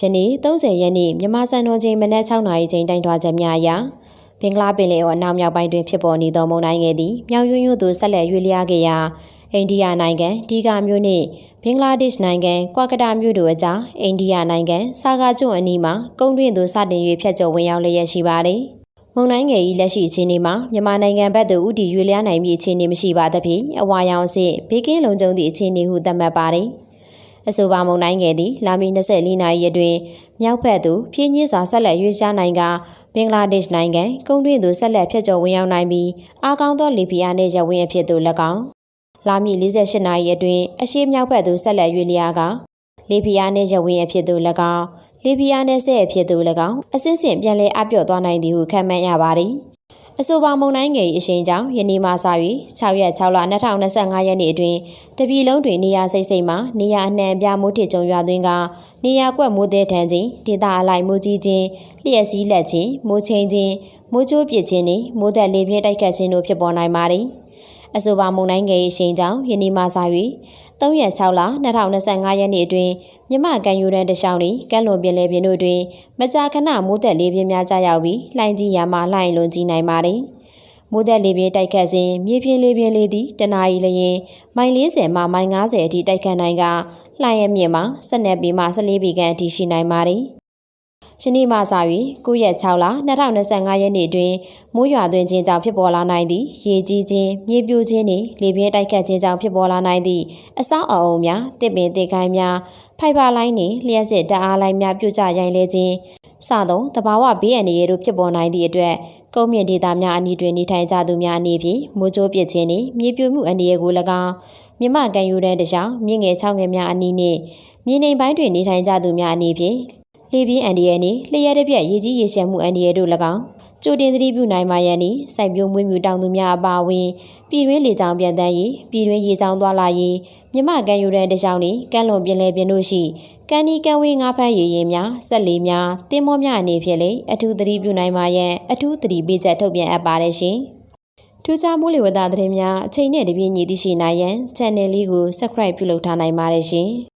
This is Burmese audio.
ယနေ့30ရက်နေ့မြန်မာစံတော်ချိန်မနက်6နာရီချိန်တိုင်ထွာချက်များအရဘင်္ဂလားပင်လယ်အော်အနောက်မြောက်ပိုင်းတွင်ဖြစ်ပေါ်နေသောမုန်တိုင်းငယ်သည်မြောက်ယွန်းယွန်းသို့ဆက်လက်ရွေ့လျားခဲ့ရာအိန္ဒိယနိုင်ငံဒီကာမြို့နှင့်ဘင်္ဂလားဒေ့ရှ်နိုင်ငံကွာကတာမြို့တို့အကြားအိန္ဒိယနိုင်ငံစာကာကျွန်းအနီးမှာကုန်းတွင်းသို့စတင်၍ဖျက်ကျော်ဝင်ရောက်လျက်ရှိပါသည်မုန်တိုင်းငယ်၏လက်ရှိအခြေအနေမှာမြန်မာနိုင်ငံဘက်သို့ဥတီရွေ့လျားနိုင်မည့်အခြေအနေမရှိပါသဖြင့်အဝါရောင်အဆင့်ဘေးကင်းလုံခြုံသည့်အခြေအနေဟုသတ်မှတ်ပါသည် အဆိုပါမုံတိုင်းငယ်သည်လာမီ24နာရီအတွင်းမြောက်ဘက်သို့ဖြင်းညင်းစွာဆက်လက်ရွေ့ချနိုင်ကဘင်္ဂလားဒေ့ရှ်နိုင်ငံကုန်းတွင်းသို့ဆက်လက်ဖျက်ကျော်ဝင်ရောက်နိုင်ပြီးအားကောင်းသောလီဘီယာနှင့်ရဝင်းအဖြစ်သို့၎င်းလာမီ48နာရီအတွင်းအရှေ့မြောက်ဘက်သို့ဆက်လက်ရွေ့လျားကလီဘီယာနှင့်ရဝင်းအဖြစ်သို့၎င်းလီဘီယာနှင့်ဆဲအဖြစ်သို့၎င်းအစစ်စင်ပြန်လည်အပြော့သွားနိုင်သည်ဟုခန့်မှန်းရပါသည် အဆိုပါမုံတိုင်းငယ်၏အရှိန်ကြောင့်ယနေ့မှစ၍6ရက်6လ2025ရက်နေ့အတွင်းတပြည်လုံးတွင်နေရာစိတ်စိတ်မှနေရာအနှံ့အပြားမိုးထစ်ကြုံရွာသွင်းကနေရာကွက်မိုးသည်ထန်ခြင်းဒေသအလိုက်မိုးကြီးခြင်းလျှက်စည်းလက်ခြင်းမိုးချင်းခြင်းမိုးချိုးပစ်ခြင်းနှင့်မိုးသက်လေပြင်းတိုက်ခတ်ခြင်းတို့ဖြစ်ပေါ်နိုင်ပါသည် အဆိုပါမုန်တိုင်းငယ်၏ရှိန်ကြောင့်ယနေ့မှစ၍3ရက်6လ2025ရက်နေ့အတွင်းမြမကန်ယူရန်တရှောင်းဤကမ်းလွန်ပင်လယ်ပြင်တို့တွင်မကြာခဏမိုးသက်လေပြင်းများကြားရောက်ပြီးလှိုင်းကြီးရမှလှိုင်းလွန်ကြီးနိုင်ပါသည်မိုးသက်လေပြင်းတိုက်ခတ်စဉ်မြေပြင်လေပြင်းလေးသည်တနာရီလျင်မိုင်40မှမိုင်50အထိတိုက်ခတ်နိုင်ကလှိုင်းရမြင့်မှာ12ပေမှ14ပေခန့်အထိရှိနိုင်ပါသည်။ ယနေ့မှစ၍9ရက်6လ2025ရက်နေ့တွင်မိုးရွာသွန်းခြင်းကြောင့်ဖြစ်ပေါ်လာနိုင်သည့်ရေကြီးခြင်းမြေပြိုခြင်းနှင့်လေပြင်းတိုက်ခတ်ခြင်းကြောင့်ဖြစ်ပေါ်လာနိုင်သည့်အဆောက်အအုံများတစ်ပင်တစ်ခိုင်းများဖိုက်ဘာလိုင်းနှင့်လျှက်စစ်တအားလိုင်းများပြုတ်ကျရိုင်လဲခြင်းစသောတဘာဝဘေးအန္တရာယ်တို့ဖြစ်ပေါ်နိုင်သည့်အတွက်ကုန်းမြင့်ဒေသများအနီးတွင်နေထိုင်ကြသူများအနေဖြင့်မိုးကြိုးပစ်ခြင်းနှင့်မြေပြိုမှုအန္တရာယ်ကို၎င်းမြမကန်ယူတဲ့တခြားမြင့်ငယ်ချောင်းငယ်များအနီးနှင့်မြေနေပိုင်းတွင်နေထိုင်ကြသူများအနေဖြင့် လေပြင်းအန္တရာယ်နှင့်လျှက်တစ်ပြက်ရေကြီးရေရှမ်းမှုအန္တရာယ်တို့၎င်းကြိုတင်သတိပြုနိုင်မှရန်နှင့်စိုက်ပျိုးမွေးမြူတောင်သူများအပါအဝင်ပြည်တွင်းလေကြောင်းပြန်တန်းရေးပြည်တွင်းရေကြောင်းသွားလာရေးမြမကန်ယူတဲ့တခြားနှင့်ကမ်းလွန်ပင်လယ်ပြင်တို့ရှိကန်ဒီကန်ဝေးငါးဖမ်းရေရင်များဆက်လီများတင်းမောများအနေဖြင့်လည်းအထူးသတိပြုနိုင်မှရန်အထူးသတိပေးချက်ထုတ်ပြန်အပ်ပါတယ်ရှင်။ထူးခြားမိုးလေဝသသတင်းများအချိန်နဲ့တပြေးညီသိရှိနိုင်ရန် channel လေးကို subscribe ပြုလုပ်ထားနိုင်ပါတယ်ရှင်။